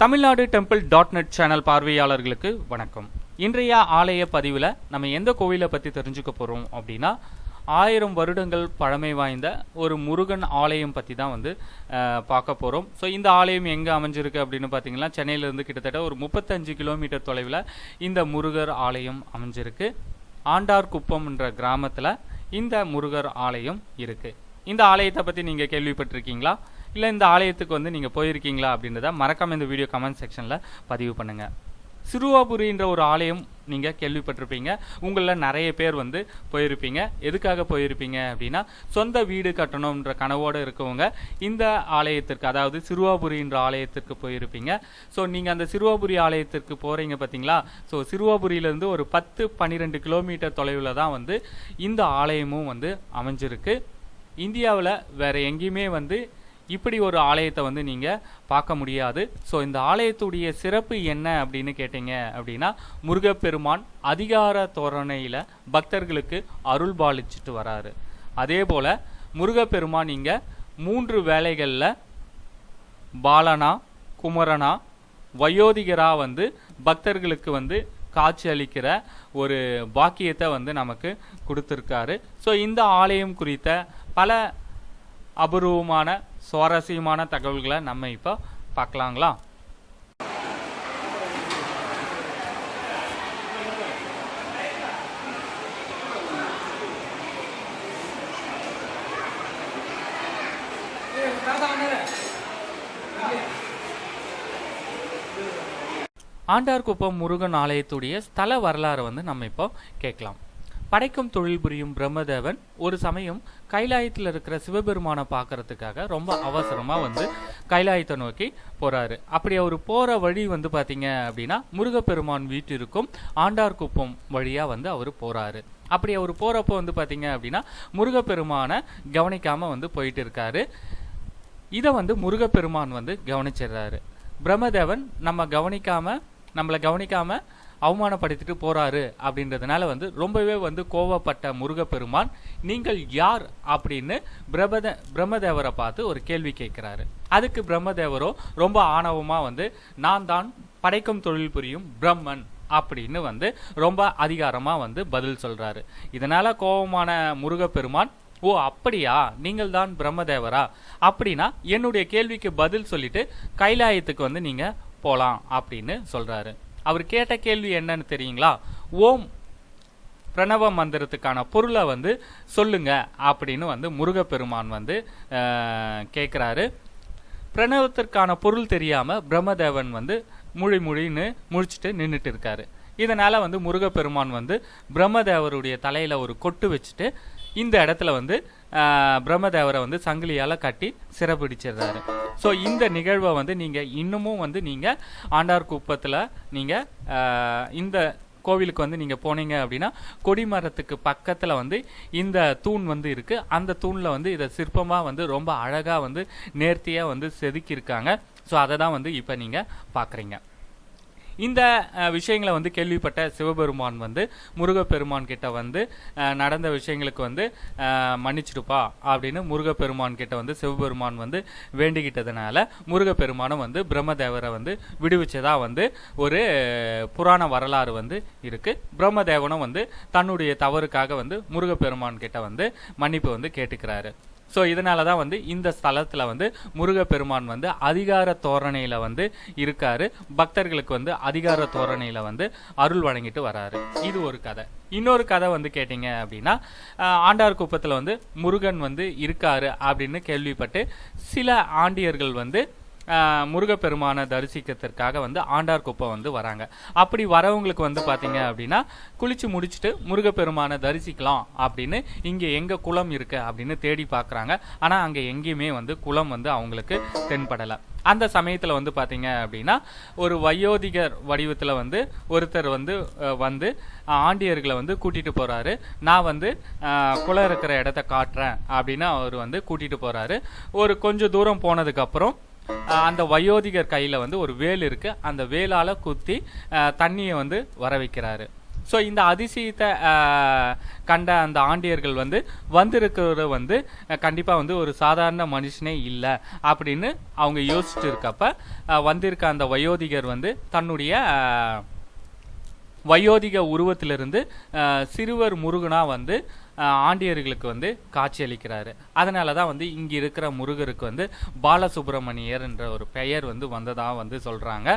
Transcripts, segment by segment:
Tamil Nadu temple dot net channel பார்வையாளர்களுக்கு வணக்கம். இன்றைய ஆலய பதிவில் நம்ம எந்த கோவிலை பற்றி தெரிஞ்சுக்க போகிறோம் அப்படின்னா ஆயிரம் வருடங்கள் பழமை வாய்ந்த ஒரு முருகன் ஆலயம் பற்றி தான் வந்து பார்க்க போகிறோம் ஸோ இந்த ஆலயம் எங்கே அமைஞ்சிருக்கு அப்படின்னு பார்த்தீங்கன்னா சென்னையிலேருந்து கிட்டத்தட்ட ஒரு முப்பத்தஞ்சு கிலோமீட்டர் தொலைவில் இந்த முருகர் ஆலயம் அமைஞ்சிருக்கு. ஆண்டார்குப்பம் என்ற கிராமத்தில் இந்த முருகர் ஆலயம் இருக்குது இந்த ஆலயத்தை பற்றி நீங்கள் கேள்விப்பட்டிருக்கீங்களா? இல்லை இந்த ஆலயத்துக்கு வந்து நீங்கள் போயிருக்கீங்களா அப்படின்றத மறக்காம இந்த வீடியோ கமெண்ட் செக்ஷனில் பதிவு பண்ணுங்கள் சிறுவாபுரின்ற ஒரு ஆலயம் நீங்கள் கேள்விப்பட்டிருப்பீங்க. உங்களில் நிறைய பேர் வந்து போயிருப்பீங்க. எதுக்காக போயிருப்பீங்க அப்படின்னா சொந்த வீடு கட்டணுன்ற கனவோடு இருக்கவங்க இந்த ஆலயத்திற்கு அதாவது சிறுவாபுரின்ற ஆலயத்திற்கு போயிருப்பீங்க. ஸோ நீங்கள் அந்த சிறுவாபுரி ஆலயத்திற்கு போகிறீங்க பார்த்தீங்களா ஸோ சிறுவாபுரியிலேருந்து ஒரு பத்து பன்னிரெண்டு கிலோமீட்டர் தொலைவில் தான் வந்து இந்த ஆலயமும் வந்து அமைஞ்சிருக்கு. இந்தியாவில் வேறு எங்கேயுமே வந்து இப்படி ஒரு ஆலயத்தை வந்து நீங்கள் பார்க்க முடியாது. ஸோ இந்த ஆலயத்துடைய சிறப்பு என்ன அப்படின்னு கேட்டீங்க அப்படின்னா முருகப்பெருமான் அதிகார தோரணையில் பக்தர்களுக்கு அருள் பாலிச்சிட்டு வராரு. அதே போல் முருகப்பெருமான் இங்கே மூன்று வேலைகளில் பாலனா குமரனா வயோதிகரா வந்து பக்தர்களுக்கு வந்து காட்சி அளிக்கிற ஒரு பாக்கியத்தை வந்து நமக்கு கொடுத்துருக்காரு. ஸோ இந்த ஆலயம் குறித்த பல அபூர்வமான சுவாரஸ்யமான தகவல்களை நம்ம இப்போ பார்க்கலாங்களா? ஆண்டார்குப்பம் முருகன் ஆலயத்துடைய ஸ்தல வரலாறு வந்து நம்ம இப்போ கேட்கலாம். படைக்கும் தொழில் புரியும் பிரம்மதேவன் ஒரு சமயம் கைலாயத்தில் இருக்கிற சிவபெருமானை பார்க்கறதுக்காக ரொம்ப அவசரமாக வந்து கைலாயத்தை நோக்கி போகிறாரு அப்படி அவர் போகிற வழி வந்து பார்த்தீங்க அப்படின்னா முருகப்பெருமான் வீட்டிற்கும் ஆண்டார்குப்பம் வழியாக வந்து அவர் போகிறாரு அப்படி அவர் போகிறப்போ வந்து பார்த்தீங்க அப்படின்னா முருகப்பெருமானை கவனிக்காமல் வந்து போயிட்டு இருக்காரு. இதை வந்து முருகப்பெருமான் வந்து கவனிச்சிடுறாரு. பிரம்மதேவன் நம்ம கவனிக்காமல் நம்மளை கவனிக்காமல் அவமானப்படுத்திட்டு போறாரு அப்படின்றதுனால வந்து ரொம்பவே வந்து கோவப்பட்ட முருகப்பெருமான் நீங்கள் யார்? அப்படின்னு பிரபத பிரம்மதேவரை பார்த்து ஒரு கேள்வி கேட்கிறாரு. அதுக்கு பிரம்மதேவரோ ரொம்ப ஆணவமா வந்து நான் தான் படைக்கும் தொழில் புரியும் பிரம்மன் அப்படின்னு வந்து ரொம்ப அதிகாரமா வந்து பதில் சொல்றாரு. இதனால கோபமான முருகப்பெருமான் ஓ அப்படியா? நீங்கள் தான் பிரம்மதேவரா? அப்படின்னா என்னுடைய கேள்விக்கு பதில் சொல்லிட்டு கைலாயத்துக்கு வந்து நீங்க போலாம் அப்படின்னு சொல்றாரு. அவர் கேட்ட கேள்வி என்னன்னு தெரியுங்களா? ஓம் பிரணவ மந்திரத்துக்கான பொருளை வந்து சொல்லுங்க அப்படின்னு வந்து முருகப்பெருமான் வந்து கேட்குறாரு பிரணவத்திற்கான பொருள் தெரியாமல் பிரம்மதேவன் வந்து முழி முழின்னு முழிச்சிட்டு நின்றுட்டு இருக்காரு. இதனால் வந்து முருகப்பெருமான் வந்து பிரம்மதேவருடைய தலையில் ஒரு கொட்டு வச்சுட்டு இந்த இடத்துல வந்து பிரம்மதேவரை வந்து சங்கிலியால் கட்டி சிறப்பிடிச்சிடுறாரு. ஸோ இந்த நிகழ்வை வந்து நீங்கள் இன்னமும் வந்து நீங்கள் ஆண்டார் குப்பத்தில் நீங்கள் இந்த கோவிலுக்கு வந்து நீங்கள் போனீங்க அப்படின்னா கொடிமரத்துக்கு பக்கத்தில் வந்து இந்த தூண் வந்து இருக்குது அந்த தூணில் வந்து இதை சிற்பமாக வந்து ரொம்ப அழகாக வந்து நேர்த்தியாக வந்து செதுக்கியிருக்காங்க. ஸோ அதை தான் வந்து இப்போ நீங்கள் பார்க்குறீங்க இந்த விஷயங்களை வந்து கேள்விப்பட்ட சிவபெருமான் வந்து முருகப்பெருமான் கிட்ட வந்து நடந்த விஷயங்களுக்கு வந்து மன்னிச்சிடுப்பா அப்படின்னு முருகப்பெருமான் கிட்ட வந்து சிவபெருமான் வந்து வேண்டிக்கிட்டதுனால முருகப்பெருமானும் வந்து பிரம்மதேவரை வந்து விடுவிச்சதா வந்து ஒரு புராண வரலாறு வந்து இருக்கு. பிரம்மதேவனும் வந்து தன்னுடைய தவறுக்காக வந்து முருகப்பெருமான் கிட்ட வந்து மன்னிப்பு வந்து கேட்டுக்கிறாரு. ஸோ இதனால தான் வந்து இந்த ஸ்தலத்தில் வந்து முருகப்பெருமான் வந்து அதிகார தோரணையில் வந்து இருக்காரு. பக்தர்களுக்கு வந்து அதிகார தோரணையில் வந்து அருள் வழங்கிட்டு வராரு. இது ஒரு கதை. இன்னொரு கதை வந்து கேட்டிங்க அப்படின்னா ஆண்டார் குப்பத்தில் வந்து முருகன் வந்து இருக்காரு அப்படின்னு கேள்விப்பட்டு சில ஆண்டியர்கள் வந்து முருகப்பெருமானை தரிசிக்கிறதுக்காக வந்து ஆண்டார் குப்பை வந்து வராங்க. அப்படி வரவங்களுக்கு வந்து பார்த்தீங்க அப்படின்னா குளிச்சு முடிச்சுட்டு முருகப்பெருமானை தரிசிக்கலாம் அப்படின்னு இங்கே எங்கே குளம் இருக்கு அப்படின்னு தேடி பார்க்குறாங்க ஆனால் அங்கே எங்கேயுமே வந்து குளம் வந்து அவங்களுக்கு தென்படலை. அந்த சமயத்தில் வந்து பார்த்தீங்க அப்படின்னா ஒரு வயோதிகர் வடிவத்தில் வந்து ஒருத்தர் வந்து வந்து ஆண்டியர்களை வந்து கூட்டிட்டு போகிறாரு நான் வந்து குளம் இருக்கிற இடத்த காட்டுறேன் அப்படின்னு அவர் வந்து கூட்டிகிட்டு போகிறாரு ஒரு கொஞ்சம் தூரம் போனதுக்கப்புறம் அந்த வயோதிகர் கையில் வந்து ஒரு வேல் இருக்கு. அந்த வேலால குத்தி தண்ணியை வந்து வர வைக்கிறாரு ஸோ இந்த அதிசயத்தை கண்ட அந்த ஆண்டியர்கள் வந்து வந்திருக்கிறவர் வந்து கண்டிப்பாக வந்து ஒரு சாதாரண மனுஷனே இல்லை அப்படின்னு அவங்க யோசிச்சுட்டு இருக்கப்ப வந்திருக்க அந்த வயோதிகர் வந்து தன்னுடைய வயோதிக உருவத்திலிருந்து சிறுவர் முருகனாக வந்து ஆண்டியர்களுக்கு வந்து காட்சியளிக்கிறாரு அதனால தான் வந்து இங்கே இருக்கிற முருகருக்கு வந்து பாலசுப்ரமணியர் என்ற ஒரு பெயர் வந்து வந்ததாக வந்து சொல்கிறாங்க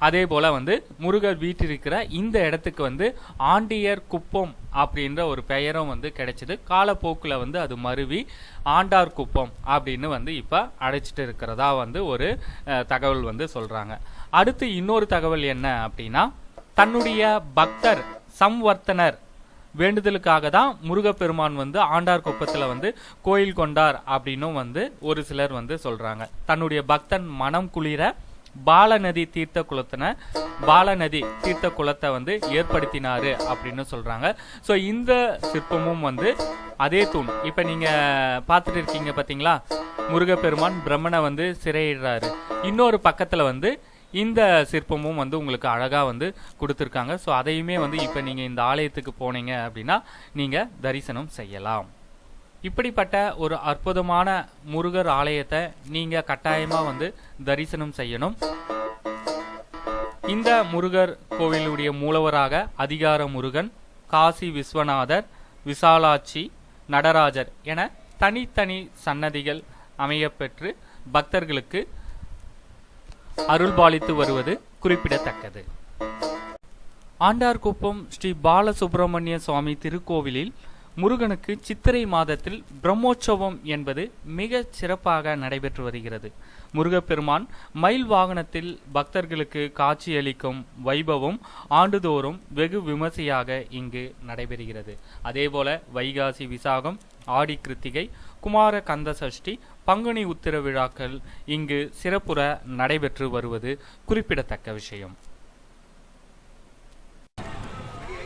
அதே போல் வந்து முருகர் வீட்டிருக்கிற இந்த இடத்துக்கு வந்து ஆண்டியர் குப்பம் அப்படின்ற ஒரு பெயரும் வந்து கிடைச்சது. காலப்போக்கில் வந்து அது மருவி ஆண்டார் குப்பம் அப்படின்னு வந்து இப்போ அழைச்சிட்டு இருக்கிறதா வந்து ஒரு தகவல் வந்து சொல்கிறாங்க அடுத்து இன்னொரு தகவல் என்ன அப்படின்னா தன்னுடைய பக்தர் சம்வர்த்தனர் வேண்டுதலுக்காக தான் முருகப்பெருமான் வந்து ஆண்டார் குப்பத்தில் வந்து கோயில் கொண்டார் அப்படின்னும் வந்து ஒரு சிலர் வந்து சொல்கிறாங்க தன்னுடைய பக்தன் மனம் குளிர பாலநதி தீர்த்த குளத்தின பாலநதி தீர்த்த குளத்தை வந்து ஏற்படுத்தினாரு அப்படின்னு சொல்றாங்க. ஸோ இந்த சிற்பமும் வந்து அதே தூண். இப்போ நீங்க பார்த்துட்டு இருக்கீங்க பார்த்தீங்களா முருகப்பெருமான் பிரம்மனை வந்து சிறையிடுறாரு. இன்னொரு பக்கத்தில் வந்து இந்த சிற்பமும் வந்து உங்களுக்கு அழகா வந்து கொடுத்துருக்காங்க. ஸோ அதையுமே வந்து இப்போ நீங்க இந்த ஆலயத்துக்கு போனீங்க அப்படின்னா நீங்க தரிசனம் செய்யலாம். இப்படிப்பட்ட ஒரு அற்புதமான முருகர் ஆலயத்தை நீங்க கட்டாயமா வந்து தரிசனம் செய்யணும். இந்த முருகர் கோவிலுடைய மூலவராக அதிகார முருகன் காசி விஸ்வநாதர் விசாலாட்சி நடராஜர் என தனித்தனி சன்னதிகள் அமையப்பெற்று பக்தர்களுக்கு அருள்பாலித்து வருவது குறிப்பிடத்தக்கது. ஆண்டார்குப்பம் ஸ்ரீ பாலசுப்பிரமணிய சுவாமி திருக்கோவிலில் முருகனுக்கு சித்திரை மாதத்தில் பிரம்மோற்சவம் என்பது மிக சிறப்பாக நடைபெற்று வருகிறது. முருகப்பெருமான் மயில் வாகனத்தில் பக்தர்களுக்கு காட்சியளிக்கும் வைபவம் ஆண்டுதோறும் வெகு விமர்சையாக இங்கு நடைபெறுகிறது. அதேபோல வைகாசி விசாகம் ஆடி கிருத்திகை குமார கந்த சஷ்டி பங்குனி உத்திர விழாக்கள் இங்கு சிறப்புற நடைபெற்று வருவது குறிப்பிடத்தக்க விஷயம்.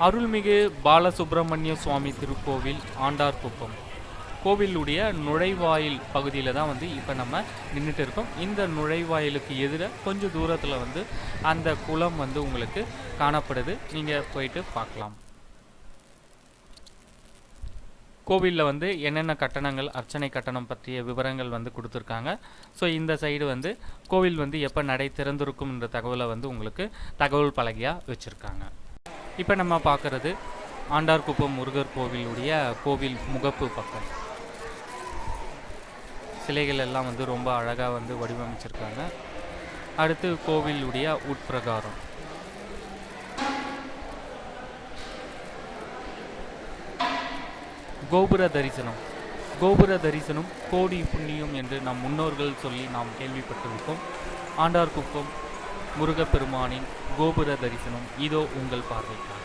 அருள்மிகு பாலசுப்பிரமணிய சுவாமி திருக்கோவில் ஆண்டார்குப்பம் கோவிலுடைய நுழைவாயில் பகுதியில் தான் வந்து இப்போ நம்ம நின்றுட்டு இருக்கோம். இந்த நுழைவாயிலுக்கு எதிர கொஞ்சம் தூரத்தில் வந்து அந்த குளம் வந்து உங்களுக்கு காணப்படுது. நீங்கள் போயிட்டு பார்க்கலாம். கோவிலில் வந்து என்னென்ன கட்டணங்கள் அர்ச்சனை கட்டணம் பற்றிய விவரங்கள் வந்து கொடுத்துருக்காங்க. ஸோ இந்த சைடு வந்து கோவில் வந்து எப்போ நடை திறந்திருக்கும்ன்ற தகவலை வந்து உங்களுக்கு தகவல் பலகையாக வச்சுருக்காங்க. இப்போ நம்ம பார்க்குறது ஆண்டார்குப்பம் முருகர் கோவிலுடைய கோவில் முகப்பு பக்கம். சிலைகள் எல்லாம் வந்து ரொம்ப அழகாக வந்து வடிவமைச்சிருக்காங்க. அடுத்து கோவிலுடைய உட்பிரகாரம். கோபுர தரிசனம். கோபுர தரிசனம் கோடி புண்ணியம் என்று நம் முன்னோர்கள் சொல்லி நாம் கேள்விப்பட்டிருக்கோம் ஆண்டார் குப்பம் முருகப்பெருமானின் கோபுர தரிசனம். இதோ உங்கள் பார்வைக்காக.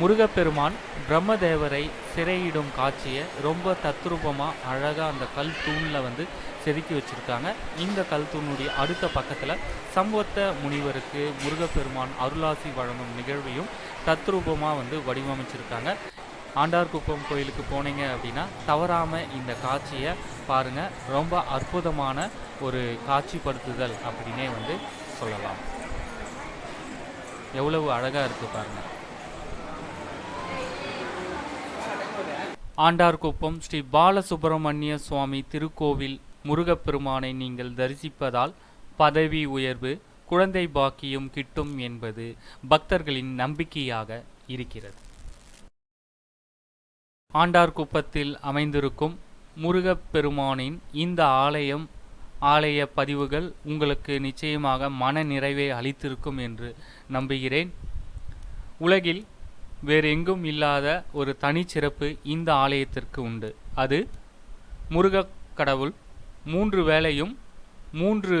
முருகப்பெருமான் பிரம்மதேவரை சிறையிடும் காட்சியை ரொம்ப தத்ரூபமாக அழகாக அந்த கல் தூணில் வந்து செதுக்கி வச்சுருக்காங்க. இந்த கல் தூணுடைய அடுத்த பக்கத்தில் சம்பவத்த முனிவருக்கு முருகப்பெருமான் அருளாசி வழங்கும் நிகழ்வையும் தத்ரூபமாக வந்து வடிவமைச்சிருக்காங்க. ஆண்டார்குப்பம் கோயிலுக்கு போனீங்க அப்படின்னா தவறாமல் இந்த காட்சியை பாருங்கள் ரொம்ப அற்புதமான ஒரு காட்சிப்படுத்துதல் அப்படின்னே வந்து சொல்லலாம். எவ்வளவு அழகாக இருக்குது பாருங்கள் ஆண்டார்குப்பம் ஸ்ரீ பாலசுப்பிரமணிய சுவாமி திருக்கோவில் முருகப்பெருமானை நீங்கள் தரிசிப்பதால் பதவி உயர்வு குழந்தை பாக்கியம் கிட்டும் என்பது பக்தர்களின் நம்பிக்கையாக இருக்கிறது. ஆண்டார்குப்பத்தில் அமைந்திருக்கும் முருகப்பெருமானின் இந்த ஆலயம் ஆலய பதிவுகள் உங்களுக்கு நிச்சயமாக மன நிறைவை அளித்திருக்கும் என்று நம்புகிறேன். உலகில் வேறு எங்கும் இல்லாத ஒரு தனிச்சிறப்பு இந்த ஆலயத்திற்கு உண்டு. அது முருகக் கடவுள் மூன்று வேளையும் மூன்று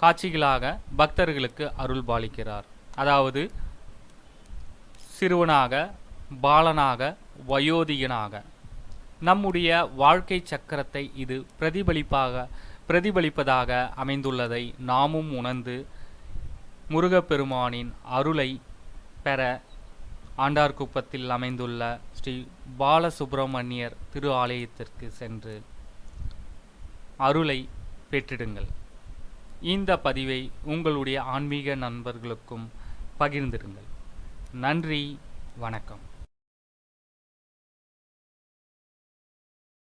காட்சிகளாக பக்தர்களுக்கு அருள் பாலிக்கிறார். அதாவது சிறுவனாக பாலனாக வயோதிகனாக. நம்முடைய வாழ்க்கை சக்கரத்தை இது பிரதிபலிப்பாக பிரதிபலிப்பதாக அமைந்துள்ளதை நாமும் உணர்ந்து முருகப்பெருமானின் அருளை பெற ஆண்டார்குப்பத்தில் அமைந்துள்ள ஸ்ரீ பாலசுப்பிரமணியர் திரு ஆலயத்திற்கு சென்று அருளை பெற்றிடுங்கள். இந்த பதிவை உங்களுடைய ஆன்மீக நண்பர்களுக்கும் பகிர்ந்திருங்கள் நன்றி வணக்கம்.